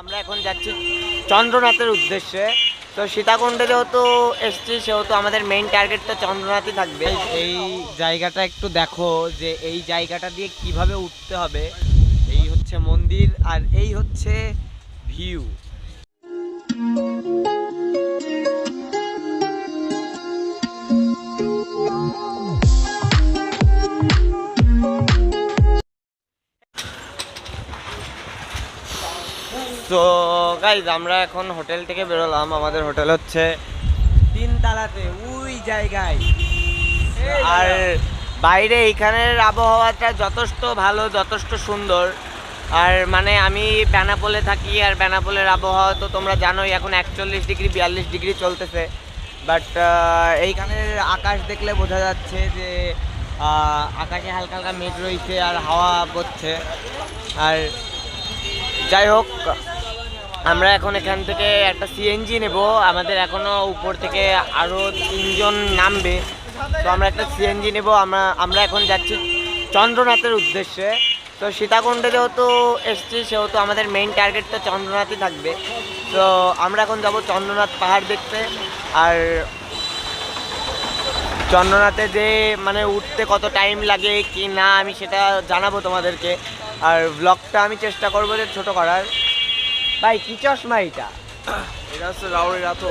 আমরা এখন যাচ্ছি চন্দ্রনাথের উদ্দেশ্যে। তো সীতাকুণ্ডে যেহেতু এসছি, সেহেতু আমাদের মেইন টার্গেট তো চন্দ্রনাথই থাকবে। এই জায়গাটা একটু দেখো যে এই জায়গাটা দিয়ে কীভাবে উঠতে হবে। এই হচ্ছে মন্দির আর এই হচ্ছে ভিউ তো গাইজ আমরা এখন হোটেল থেকে বেরোলাম। আমাদের হোটেল হচ্ছে তিনতলাতে ওই জায়গায়। আর বাইরে এইখানের আবহাওয়াটা যথেষ্ট ভালো যথেষ্ট সুন্দর। আর মানে আমি বেনাপোলে থাকি আর বেনাপোলের আবহাওয়া তো তোমরা জানোই এখন একচল্লিশ ডিগ্রি বিয়াল্লিশ ডিগ্রি চলতেছে। বাট এইখানের আকাশ দেখলে বোঝা যাচ্ছে যে আকাশে হালকা হালকা মেঘ রয়েছে আর হাওয়া বচ্ছে। আর যাই হোক আমরা এখন এখান থেকে একটা সিএনজি নেব। আমাদের এখনও উপর থেকে আরও তিনজন নামবে। তো আমরা একটা সিএনজি নেব। আমরা আমরা এখন যাচ্ছি চন্দ্রনাথের উদ্দেশ্যে। তো সীতাকুণ্ডে যেহেতু এসছি, সেহেতু আমাদের মেইন টার্গেট তো চন্দ্রনাথই থাকবে। তো আমরা এখন যাব চন্দ্রনাথ পাহাড় দেখতে। আর চন্দ্রনাথে যে মানে উঠতে কত টাইম লাগে, কি না, আমি সেটা জানাব তোমাদেরকে। আর ব্লগটা আমি চেষ্টা করব যে ছোটো করার। ভাই কি চশমা এটা? এটা হচ্ছে রাউরি রাতো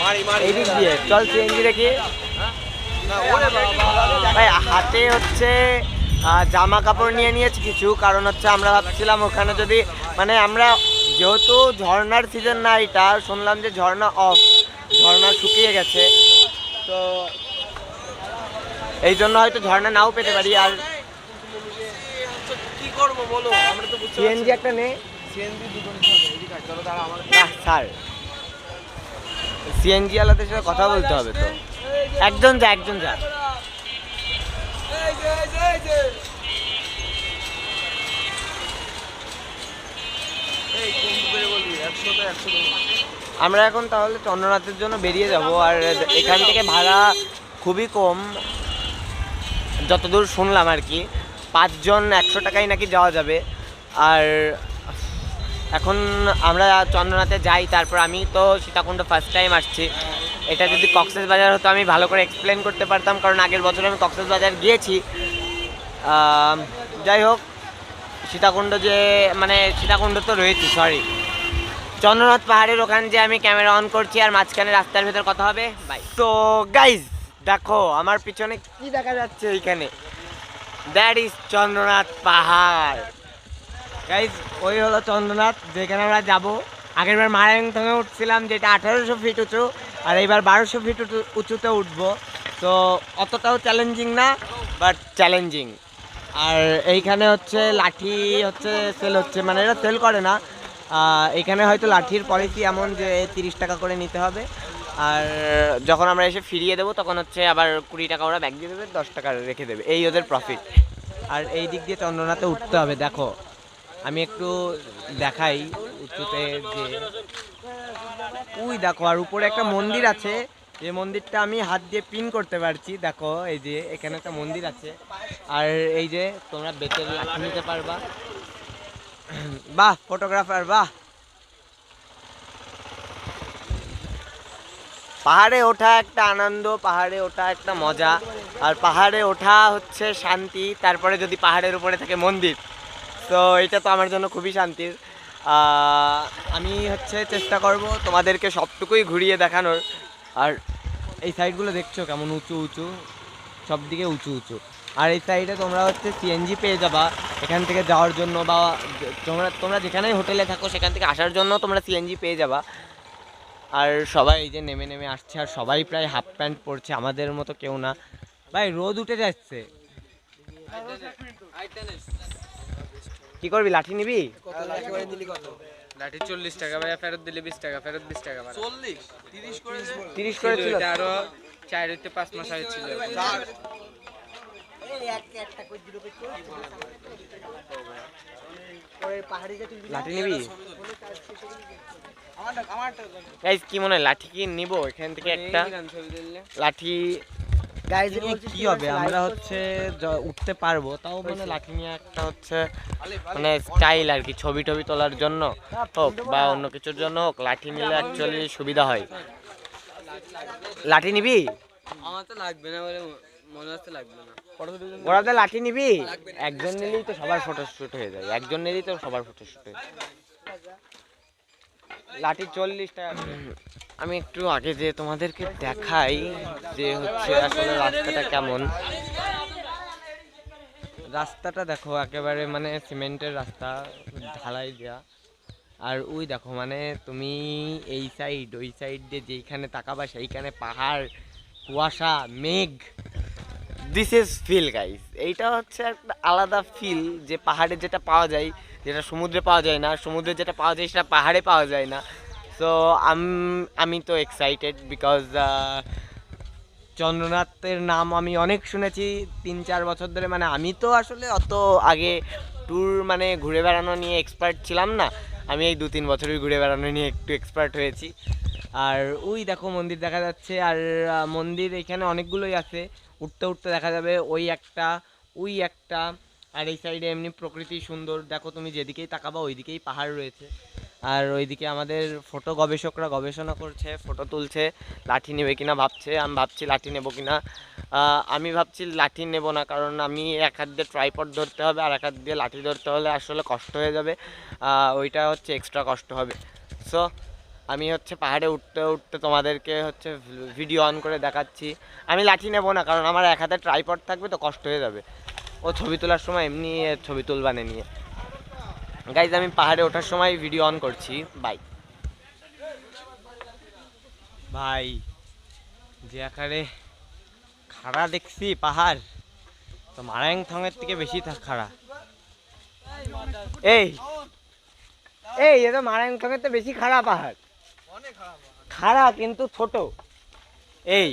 মারি মারি। এই দিক দিয়ে চল সিএনজি রেখে না, ওরে ভাই হাতে হচ্ছে জামা কাপড় নিয়ে নিয়েছি কিছু কারণ হচ্ছে আমরা ভাবছিলাম ওখানে যদি মানে আমরা যেহেতু ঝর্নার সিজন না এটা শুনলাম যে ঝর্ণা অফ ঝর্ণা শুকিয়ে গেছে। তো এই জন্য হয়তো ঝর্ণা নাও পেতে পারি আর কি করব বলো? আমরা তো সিএনজি একটা নে সিএনজি চলো আমার না স্যার। সিএনজি আলাদের সাথে কথা বলতে হবে তো। একজন যা একজন যা। আমরা এখন তাহলে চন্দ্রনাথের জন্য বেরিয়ে যাব আর এখান থেকে ভাড়া খুবই কম। যতদূর শুনলাম আর কি পাঁচজন একশো টাকায় নাকি যাওয়া যাবে। আর এখন আমরা চন্দ্রনাথে যাই, তারপর আমি তো সীতাকুণ্ড ফার্স্ট টাইম আসছি। এটা যদি কক্সেস বাজার হতো, আমি ভালো করে এক্সপ্লেন করতে পারতাম, কারণ আগের বছর আমি কক্সেস বাজার গিয়েছি যাই হোক, সীতাকুণ্ড যে মানে সীতাকুণ্ড তো রয়েছি সরি চন্দ্রনাথ পাহাড়ের ওখানে যে আমি ক্যামেরা অন করছি, আর মাঝখানে রাস্তার ভেতর কথা হবে বাই তো গাইজ দেখো, আমার পিছনে কি দেখা যাচ্ছে এইখানে? দ্যাট ইজ চন্দ্রনাথ পাহাড়। গাইজ ওই হলো চন্দ্রনাথ, যেখানে আমরা যাব। আগেরবার মারায়ংথমে উঠছিলাম, যেটা আঠারোশো ফিট উঁচু, আর এইবার বারোশো ফিট উঁচু উঁচুতে উঠবো। তো অতটাও চ্যালেঞ্জিং না বাট চ্যালেঞ্জিং আর এইখানে হচ্ছে লাঠি হচ্ছে সেল হচ্ছে মানে এরা সেল করে না। এখানে হয়তো লাঠির পলিসি এমন যে তিরিশ টাকা করে নিতে হবে। আর যখন আমরা এসে ফিরিয়ে দেবো, তখন হচ্ছে আবার কুড়ি টাকা ওরা ব্যাগ দিয়ে দেবে, দশ টাকা রেখে দেবে। এই ওদের প্রফিট আর এই দিক দিয়ে চন্দ্রনাথে উঠতে হবে, দেখো। আমি একটু দেখাই উঁচুতে যে, উই দেখো, আর উপরে একটা মন্দির আছে। যে মন্দিরটা আমি হাত দিয়ে পিন করতে পারছি। দেখো, এই যে এখানে একটা মন্দির আছে। আর এই যে তোমরা বেতের লাঠি নিতে পারবা। বাহ, ফটোগ্রাফার, বাহ। পাহাড়ে ওঠা একটা আনন্দ, পাহাড়ে ওঠা একটা মজা। আর পাহাড়ে ওঠা হচ্ছে শান্তি। তারপরে যদি পাহাড়ের উপরে থাকে মন্দির। তো এটা তো আমার জন্য খুবই শান্তির। আমি হচ্ছে চেষ্টা করব তোমাদেরকে সবটুকুই ঘুরিয়ে দেখানোর। আর এই সাইডগুলো দেখছ কেমন উঁচু উঁচু? সব দিকে উঁচু উঁচু। আর এই সাইডে তোমরা হচ্ছে সিএনজি পেয়ে যাবা। এখান থেকে যাওয়ার জন্য বা তোমরা তোমরা যেখানেই হোটেলে থাকো, সেখান থেকে আসার জন্য তোমরা সিএনজি পেয়ে যাবা। আর সবাই এই যে নেমে নেমে আসছে, আর সবাই প্রায় হাফ প্যান্ট পরছে, আমাদের মতো কেউ না। ভাই, রোদ উঠে যাচ্ছে। কি করবি লাঠি নিবি? কত লাখ করে দিলি কত লাঠি চল্লিশ টাকা ভাইয়া ফেরত দিলে বিশ টাকা ফেরত বিশ টাকা। চল্লিশ? তিরিশ করে ছিল, আরও চার হইতে পাঁচ মাস আগে ছিল। লাঠি নিবি? কি মনে হয় লাঠি কি নিব এখান থেকে একটা? ছবি দিলে লাঠি গাইজ কি হবে? আমরা হচ্ছে উঠতে পারব তাও মানে লাঠি নিয়ে একটা হচ্ছে মানে স্টাইল আর কি ছবি টবি তোলার জন্য হোক বা অন্য কিছুর জন্য হোক লাঠি নিলে অ্যাকচুয়ালি সুবিধা হয়। লাঠি নিবি? আমার তো লাগবে না বলে মনে হচ্ছে লাগবে না। ওরাতে লাঠি নিবি? একজন নিলেই তো সবার ফটো শুট হয়ে যায় একজন নিলেই তো সবার ফটো শুট হয়ে যায়। লাঠি চল্লিশ টাকা আমি একটু আগে যে তোমাদেরকে দেখাই যে হচ্ছে আসলে রাস্তাটা কেমন। রাস্তাটা দেখো, একেবারে মানে সিমেন্টের রাস্তা, ঢালাই দেওয়া আর ওই দেখো মানে তুমি এই সাইড ওই সাইড দিয়ে যেইখানে তাকাবা সেইখানে পাহাড়, কুয়াশা, মেঘ। দিস ইজ ফিল গাইস এইটা হচ্ছে একটা আলাদা ফিল যে পাহাড়ে যেটা পাওয়া যায়। যেটা সমুদ্রে পাওয়া যায় না, সমুদ্রে যেটা পাওয়া যায় সেটা পাহাড়ে পাওয়া যায় না। সো আমি তো এক্সাইটেড বিকজ চন্দ্রনাথের নাম আমি অনেক শুনেছি তিন চার বছর ধরে। মানে আমি তো আসলে অত আগে ট্যুর মানে ঘুরে বেড়ানো নিয়ে এক্সপার্ট ছিলাম না। আমি এই দু তিন বছরই ঘুরে বেড়ানো নিয়ে একটু এক্সপার্ট হয়েছি। আর ওই দেখো মন্দির দেখা যাচ্ছে, আর মন্দির এখানে অনেকগুলোই আছে। উঠতে উঠতে দেখা যাবে ওই একটা ওই একটা। আর এই সাইডে এমনি প্রকৃতি সুন্দর। দেখো তুমি যেদিকেই তাকাবা ওইদিকেই পাহাড় রয়েছে। আর ওইদিকে আমাদের ফটো গবেষকরা গবেষণা করছে ফটো তুলছে, লাঠি নেবে কিনা ভাবছে। আমি ভাবছি লাঠি নেব কিনা। আমি ভাবছি লাঠি নেব না, কারণ আমি এক হাত দিয়ে ট্রাইপড ধরতে হবে আর এক হাত দিয়ে লাঠি ধরতে হলে আসলে কষ্ট হয়ে যাবে। ওইটা হচ্ছে এক্সট্রা কষ্ট হবে। সো আমি হচ্ছে পাহাড়ে উঠতে উঠতে তোমাদেরকে হচ্ছে ভিডিও অন করে দেখাচ্ছি। আমি লাঠি নেব না, কারণ আমার এক হাতে ট্রাইপড থাকবে তো কষ্ট হয়ে যাবে। ও ছবি তোলার সময় এমনি ছবি তুলবানে নিয়ে। গাইজ আমি পাহাড়ে ওঠার সময় ভিডিও অন করছি। বাই ভাই যে আকারে খাড়া দেখছি পাহাড় তো মারাং থংয়ের থেকে বেশি থা- খাড়া। এই এই এ তো মারাং থংয়ের তো বেশি খাড়া পাহাড়। খাড়া কিন্তু ছোট। এই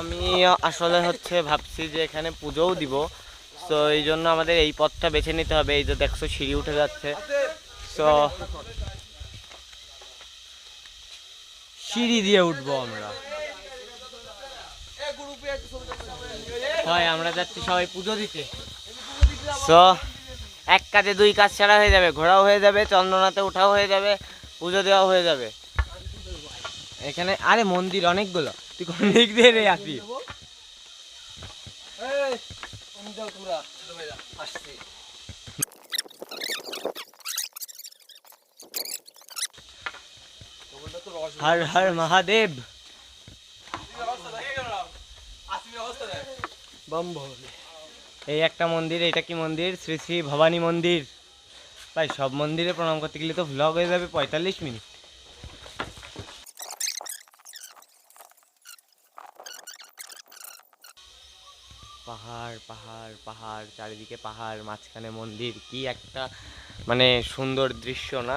আমি আসলে হচ্ছে ভাবছি যে এখানে পুজোও দিব। তো এই জন্য আমাদের এই পথটা বেছে নিতে হবে। এই যে দেখছ, সিঁড়ি উঠে যাচ্ছে। তো সিঁড়ি দিয়ে উঠবো আমরা। হয়, আমরা যাচ্ছি সবাই পুজো দিতে। তো এক কাজে দুই কাজ ছাড়া হয়ে যাবে। ঘোরাও হয়ে যাবে, চন্দ্রনাথে ওঠাও হয়ে যাবে, পুজো দেওয়া হয়ে যাবে। এখানে, আরে মন্দির অনেকগুলো। তুই কোন দিক দিয়ে রে আসবি? হর হর মহাদেব। এই একটা মন্দির এটা কি মন্দির? শ্রী শ্রী ভবানী মন্দির। ভাই সব মন্দিরে প্রণাম করতে গেলে তো ভ্লগ হয়ে যাবে পঁয়তাল্লিশ মিনিট। চারিদিকে পাহাড়, মাঝখানে মন্দির, কি একটা মানে সুন্দর দৃশ্য না?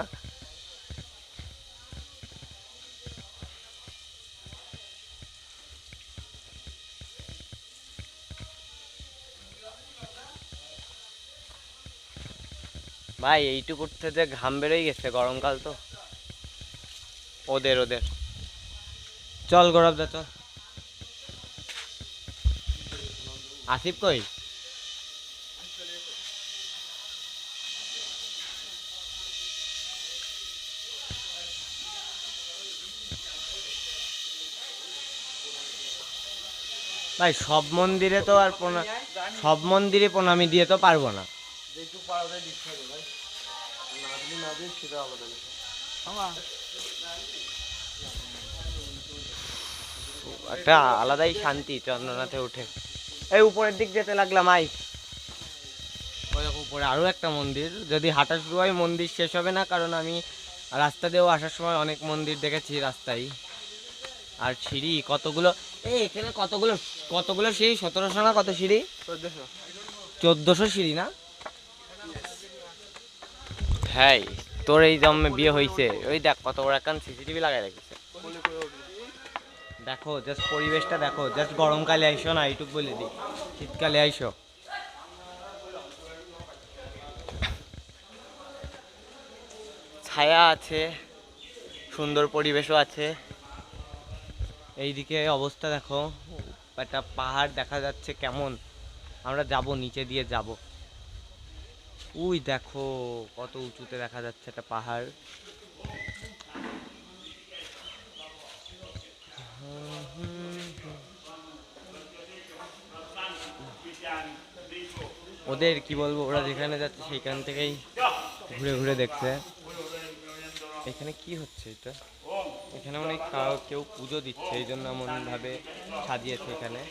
ভাই, এইটুকুতে যে ঘাম বেরোই গেছে, গরমকাল তো। ওদের ওদের। চল গৌরব দা, চল। আসিফ কই? ভাই সব মন্দিরে তো আর প্রণা- সব মন্দিরে প্রণামী দিয়ে তো পারব না। একটা আলাদাই শান্তি চন্দ্রনাথে উঠে। এই উপরের দিক যেতে লাগলাম আই উপরে আরও একটা মন্দির। যদি হাঁটা শুরু হয় মন্দির শেষ হবে না কারণ আমি রাস্তা দিয়েও আসার সময় অনেক মন্দির দেখেছি রাস্তায়। আর সিঁড়ি কতগুলো এই এখানে কতগুলো কতগুলো সিঁড়ি? সতেরোশো না কত সিঁড়ি? চোদ্দোশো সিঁড়ি না? হ্যাঁ তোর এই জন্মে বিয়ে হয়েছে ওই দেখ কত বড় একখান সিসিটিভি লাগাই রাখিছে। দেখো জাস্ট পরিবেশটা দেখো জাস্ট গরমকালে আইসো না এইটুক বলে দিই। শীতকালে আইসো। ছায়া আছে সুন্দর পরিবেশও আছে। এইদিকে অবস্থা দেখো। একটা পাহাড় দেখা যাচ্ছে কেমন। আমরা যাব, নিচে দিয়ে যাব। উই দেখো, কত উঁচুতে দেখা যাচ্ছে একটা পাহাড়। ওদের, কি বলব, ওরা যেখানে যাচ্ছে সেইখান থেকেই ঘুরে ঘুরে দেখছে। এখানে কি হচ্ছে এটা? এখানে অনেক কাউ- কেউ পুজো দিচ্ছে এই জন্য এমন ভাবে সাজিয়েছে এখানে।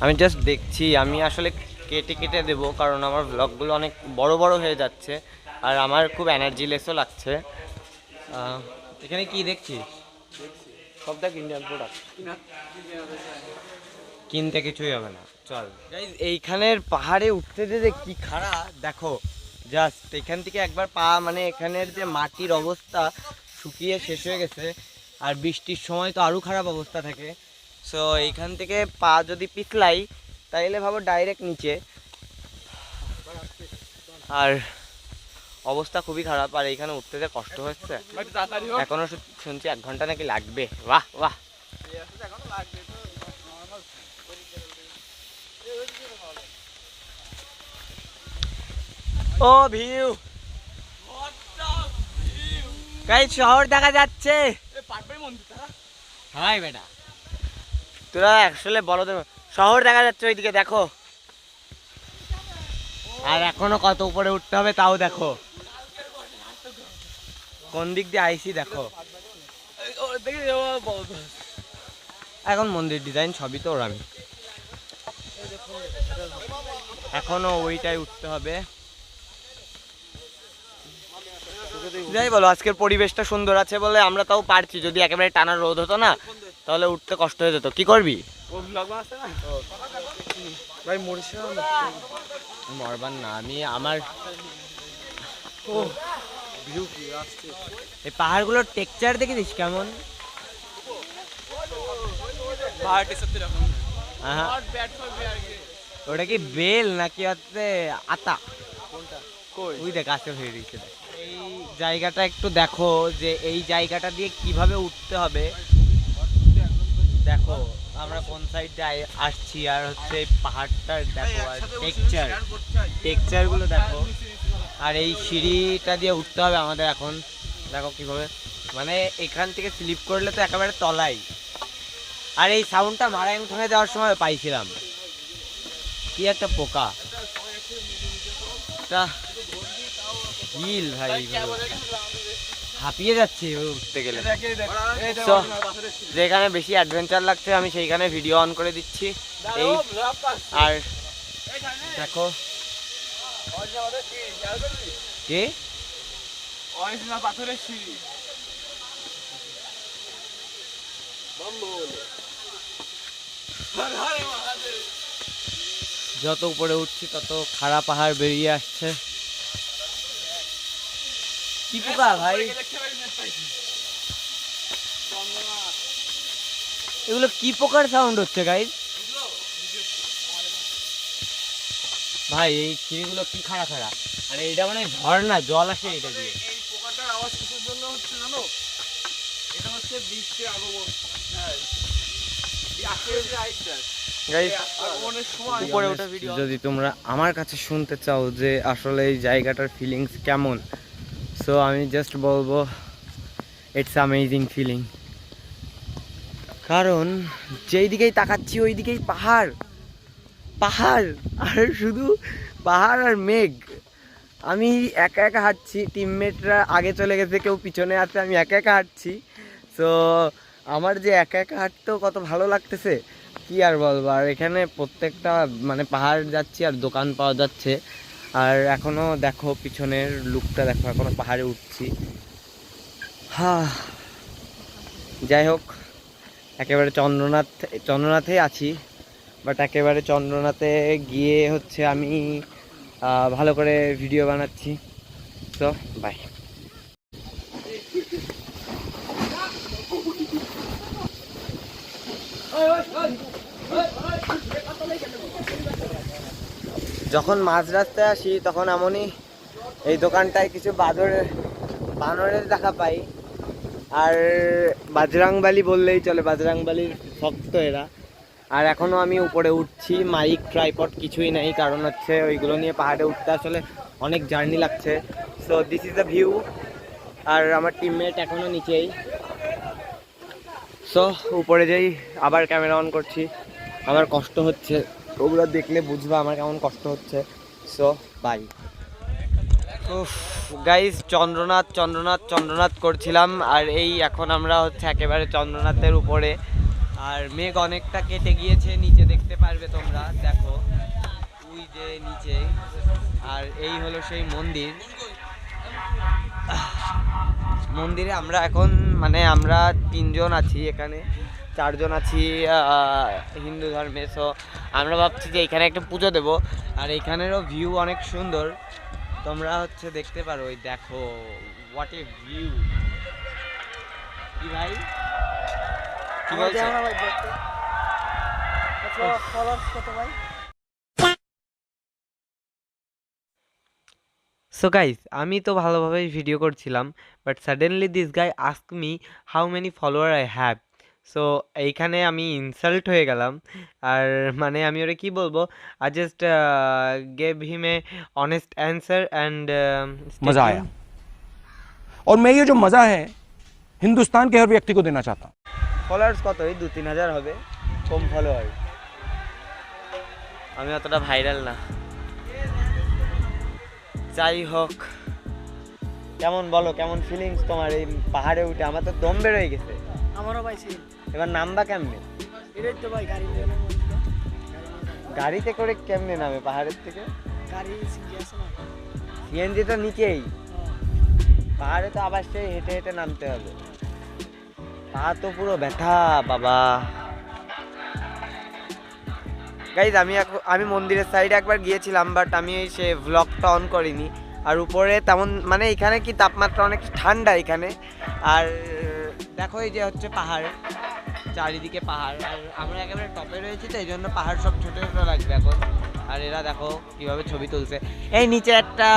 আমি জাস্ট দেখছি আমি আসলে কেটে কেটে দেবো কারণ আমার ব্লগগুলো অনেক বড় বড় হয়ে যাচ্ছে আর আমার খুব এনার্জি লেসও লাগছে। এখানে কি দেখছিস সব দেখ ইন্ডিয়ান প্রোডাক্ট কিনতে কিছুই হবে না। চল। এইখানের পাহাড়ে উঠতে যেতে কি খাড়া দেখো জাস্ট এখান থেকে একবার পা মানে এখানের যে মাটির অবস্থা শুকিয়ে শেষ হয়ে গেছে আর বৃষ্টির সময় তো আরও খারাপ অবস্থা থাকে। সো এইখান থেকে পা যদি পিছলাই তাইলে ভাবো ডাইরেক্ট নিচে। আর অবস্থা খুবই খারাপ আর এইখানে উঠতে যে কষ্ট হচ্ছে। তাড়াতাড়ি এখনও শুনছি এক ঘণ্টা নাকি লাগবে। বাহ বাহ। ও ভিউ গাই শহর দেখা যাচ্ছে। হাই বেটা। তোরা আসলে বলো তো শহর দেখা যাচ্ছে ওইদিকে দেখো। আর এখনও কত উপরে উঠতে হবে তাও দেখো। কোন দিক দিয়ে আইসি দেখো। এখন মন্দির ডিজাইন সবই তো ওর আমি। এখনও ওইটাই উঠতে হবে। যাই বলো আজকের পরিবেশটা সুন্দর আছে বলে আমরা তাও পারছি। যদি একেবারে টানা রোদ হতো না তাহলে উঠতে কষ্ট হয়ে যেত। কি করবি? ভাই মরবার না আমি আমার এই পাহাড়গুলোর টেক্সচার দেখেছিস কেমন। ফর বিয়ার ওটা কি বেল নাকি হচ্ছে আতা? ওই দেখ কাছে হয়ে রয়েছে দেখ। জায়গাটা একটু দেখো যে এই জায়গাটা দিয়ে কীভাবে উঠতে হবে। দেখো আমরা কোন সাইড আসছি আর হচ্ছে পাহাড়টার দেখো আর টেক্সচার টেক্সচারগুলো দেখো। আর এই সিঁড়িটা দিয়ে উঠতে হবে আমাদের এখন। দেখো কীভাবে। মানে এখান থেকে স্লিপ করলে তো একেবারে তলাই। আর এই সাউন্ডটা মারায়ংথনে যাওয়ার সময় পাইছিলাম। কি একটা পোকা। তা হিল ভাই হাঁপিয়ে যাচ্ছে উঠতে গেলে। So, যেখানে বেশি অ্যাডভেঞ্চার লাগছে আমি সেইখানে ভিডিও অন করে দিচ্ছি। এই আর দেখো। কি? পাথরের সিঁড়ি। যত উপরে উঠছি তত খাড়া পাহাড় বেরিয়ে আসছে। কি পোকা ভাই? এগুলো কি পোকার সাউন্ড হচ্ছে গাইজ ভাই এই সিঁড়িগুলো কি খাড়া খাড়া? আর এইটা মানে ঝর্ণা জল আসে এটা দিয়ে। এই পোকাটার আওয়াজ কিসের জন্য হচ্ছে জানো? এটা হচ্ছে বৃষ্টির আগমন। হ্যাঁ। যদি তোমরা আমার কাছে শুনতে চাও যে আসলে এই জায়গাটার ফিলিংস কেমন সো আমি জাস্ট বলব ইটস অ্যামেজিং ফিলিং কারণ, যেই দিকেই তাকাচ্ছি, ওই দিকেই পাহাড়। পাহাড়, আর শুধু পাহাড় আর মেঘ। আমি একা একা হাঁটছি টিমমেটরা আগে চলে গেছে, কেউ পিছনে আছে, আমি একা একা হাঁটছি। সো আমার যে একা একা হাঁটতেও কত ভালো লাগতেছে, কি আর বলব? আর এখানে প্রত্যেকটা মানে পাহাড় যাচ্ছি আর দোকান পাওয়া যাচ্ছে। আর এখনও দেখো পিছনের লুকটা দেখো এখনও পাহাড়ে উঠছি। হা যাই হোক একেবারে চন্দ্রনাথ, চন্দ্রনাথে আছি বাট একেবারে চন্দ্রনাথে গিয়ে হচ্ছে আমি ভালো করে ভিডিও বানাচ্ছি। তো বাই যখন মাঝ রাস্তায় আসি, তখন এমনই এই দোকানটায় কিছু বাদরের, বানরের দেখা পাই। আর বাজরাংবালি বললেই চলে বাজরাংবালির ভক্ত এরা। আর এখনও আমি উপরে উঠছি মাইক ট্রাইপড কিছুই নেই, কারণ হচ্ছে ওইগুলো নিয়ে পাহাড়ে উঠতে আসলে অনেক জার্নি লাগছে। So this is the view আর আমার টিমমেট এখনও নিচেই। সো উপরে যেই আবার ক্যামেরা অন করছি, আমার কষ্ট হচ্ছে। ওগুলো দেখলে বুঝবা আমার কেমন কষ্ট হচ্ছে। So bye guys Chandranath Chandranath Chandranath করছিলাম, আর এই এখন আমরা হচ্ছে একেবারে চন্দ্রনাথের উপরে। আর মেঘ অনেকটা কেটে গিয়েছে, নিচে দেখতে পারবে তোমরা, দেখো। ওই যে নিচে, আর এই হলো সেই মন্দির। মন্দিরে আমরা এখন মানে আমরা তিনজন আছি এখানে। চারজন আছি হিন্দু ধর্মে সো আমরা ভাবছি যে এখানে একটা পুজো দেব। আর এখানেরও ভিউ অনেক সুন্দর। তোমরা হচ্ছে দেখতে পারো ওই দেখো হোয়াট এ ভিউ কি ভাই? কি বলছো? সো গাইস আমি তো ভালোভাবেই ভিডিও করছিলাম but suddenly this guy ask me how many follower I have so এইখানে আমি ইনসাল্ট হয়ে গেলাম আর মানে আমি ওরে কি বলবো I just gave him a honest answer and मज़ा आया और मैं ये जो मज़ा है हिंदुस्तान के हर व्यक्ति को देना चाहता हूँ ফলোয়ার্স কত এই দু তিন হাজার হবে কম ফলোয়ার আমি অতটা ভাইরাল না যাই হোক কেমন বলো কেমন ফিলিংস তোমার এই পাহাড়ে উঠে আমার তো দম বেরোয় গেছে আমারও ভাই সেই এবার নামবা কেমনে? এটাই তো ভাই গাড়ি বেরোনোর মধ্যে তো। গাড়িতে করে কেমনে নামে পাহাড়ের থেকে? গাড়ি সিএনজি তো নিচেই। হ্যাঁ। পাহাড়ে তো আবার সেই হেঁটে হেঁটে নামতে হবে। পা তো পুরো ব্যথা বাবা। গাইজ আমি আমি মন্দিরের সাইডে একবার গিয়েছিলাম বাট আমি সে ভ্লগটা অন করিনি। আর উপরে তেমন মানে এখানে কি তাপমাত্রা অনেক ঠান্ডা এখানে। আর দেখো এই যে হচ্ছে পাহাড়। চারিদিকে পাহাড়, আর আমরা একেবারে টপে রয়েছি, তো এই জন্য পাহাড় সব ছোটো ছোটো লাগবে এখন। আর এরা দেখো কীভাবে ছবি তুলছে। এই নিচে একটা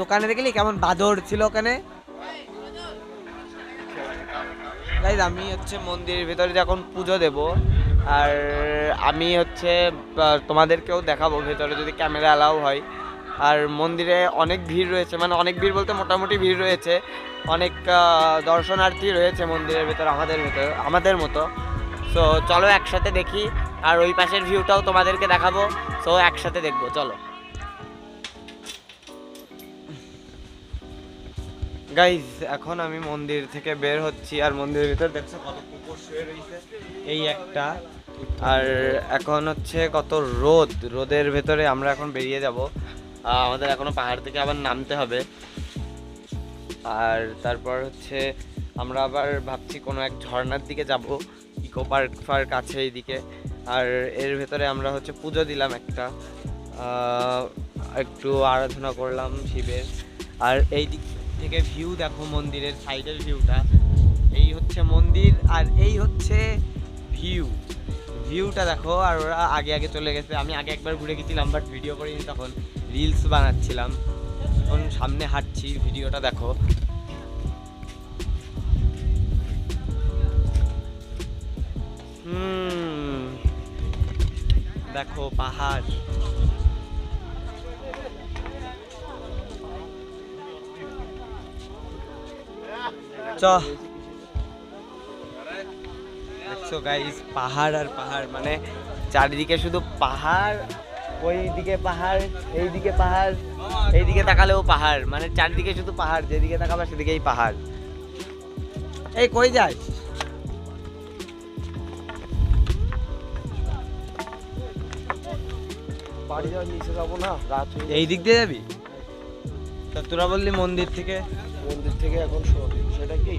দোকানে দেখলি কেমন বাদর ছিল ওখানে? গাইজ আমি হচ্ছে মন্দিরের ভেতরে যখন পুজো দেব, আর আমি হচ্ছে তোমাদেরকেও দেখাবো ভেতরে যদি ক্যামেরা অ্যালাউ হয়। আর মন্দিরে অনেক ভিড় রয়েছে মানে অনেক ভিড় বলতে মোটামুটি ভিড় রয়েছে। অনেক দর্শনার্থী রয়েছে মন্দিরের ভেতর, আমাদের ভেতর আমাদের মতো। সো চলো একসাথে দেখি, আর ওই পাশের ভিউটাও তোমাদেরকে দেখাবো। সো একসাথে দেখব, চলো। গাইজ এখন আমি মন্দির থেকে বের হচ্ছি, আর মন্দিরের ভিতর দেখছ কত কুকুর শুয়ে রয়েছে? এই একটা। আর এখন হচ্ছে কত রোদ। রোদের ভেতরে আমরা এখন বেরিয়ে যাব। আমাদের এখনও পাহাড় থেকে আবার নামতে হবে। আর তারপর হচ্ছে আমরা আবার ভাবছি কোনো এক ঝর্ণার দিকে যাব। ইকো পার্ক ফার্ক আছে এইদিকে। আর এর ভেতরে আমরা হচ্ছে পুজো দিলাম একটা। একটু আরাধনা করলাম শিবের। আর এই দিক থেকে ভিউ দেখো মন্দিরের সাইডের ভিউটা এই হচ্ছে মন্দির আর এই হচ্ছে ভিউ ভিউটা দেখো, আর ওরা আগে আগে চলে গেছে। আমি আগে একবার ঘুরে গেছিলাম বাট ভিডিও করিনি তখন। রিলস বানাচ্ছিলাম। এখন সামনে হাঁটছি ভিডিওটা দেখো। দেখো পাহাড়। গাইস পাহাড় আর পাহাড় মানে চারিদিকে শুধু পাহাড় ওই দিকে পাহাড়, এইদিকে পাহাড়, এইদিকে তাকালেও পাহাড়। মানে চারিদিকে শুধু পাহাড়, যেদিকে তাকাবা সেদিকেই পাহাড়। এই কই যাস? বাড়ি যাওয়ার নিচে যাব না রাত হয়ে এই দিক দিয়ে যাবি তা তোরা বললি মন্দির থেকে মন্দির থেকে এখন সেটা কি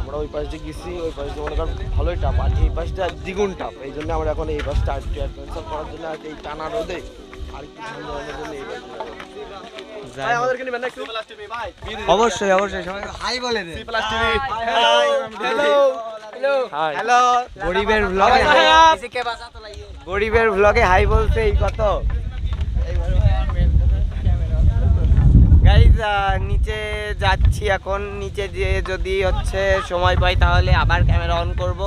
আমরা ওই পাশ দিয়ে গেছি ওই পাশ দিয়ে মনে কর ভালোই টাপ আর এই পাশটা দ্বিগুণ টাপ এই জন্য আমরা এখন এই পাশটা আর অ্যাডভেঞ্চার করার জন্য আর এই টানা রোদে আর একটু ঠান্ডা হওয়ার জন্য এই পাশে যাব। যাই ভাই আমাদেরকে নিবেন না একটু অবশ্যই অবশ্যই সবাই হাই বলে দে টিভি হ্যালো হ্যালো গরিবের ব্লগে গরিবের ব্লগে হাই বলছে এই কত? নিচে যাচ্ছি এখন। নিচে গিয়ে যদি হচ্ছে সময় পাই তাহলে আবার ক্যামেরা অন করব।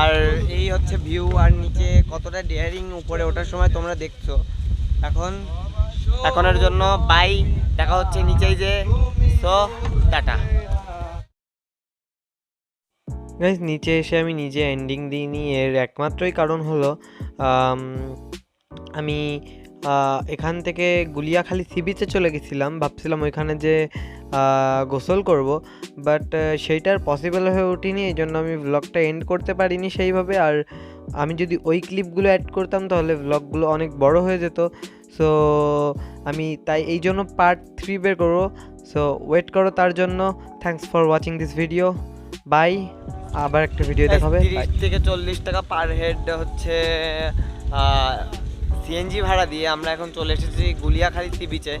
আর এই হচ্ছে ভিউ আর নিচে কতটা ডেয়ারিং উপরে ওঠার সময় তোমরা দেখছ। এখন, এখনের জন্য বাই দেখা হচ্ছে নিচেই যে সো টাটা। গাইজ নিচে এসে আমি নিজে এন্ডিং দিইনি এর একমাত্রই কারণ হলো, আমি এখান থেকে গুলিয়াখালী সি বিচে চলে গেছিলাম। ভাবছিলাম ওইখানে যে গোসল করব বাট সেইটার পসিবল হয়ে ওঠেনি এই জন্য আমি ব্লগটা এন্ড করতে পারিনি সেইভাবে। আর আমি যদি ওই ক্লিপগুলো অ্যাড করতাম, তাহলে ব্লগগুলো অনেক বড় হয়ে যেত। সো আমি তাই এই জন্য পার্ট থ্রি বের করব। সো ওয়েট করো তার জন্য। Thanks for watching this video bye আবার একটা ভিডিও দেখাবে। তিরিশ থেকে চল্লিশ টাকা পার হেড হচ্ছে সিএনজি ভাড়া দিয়ে আমরা এখন চলে এসেছি গুলিয়াখালী সি বিচে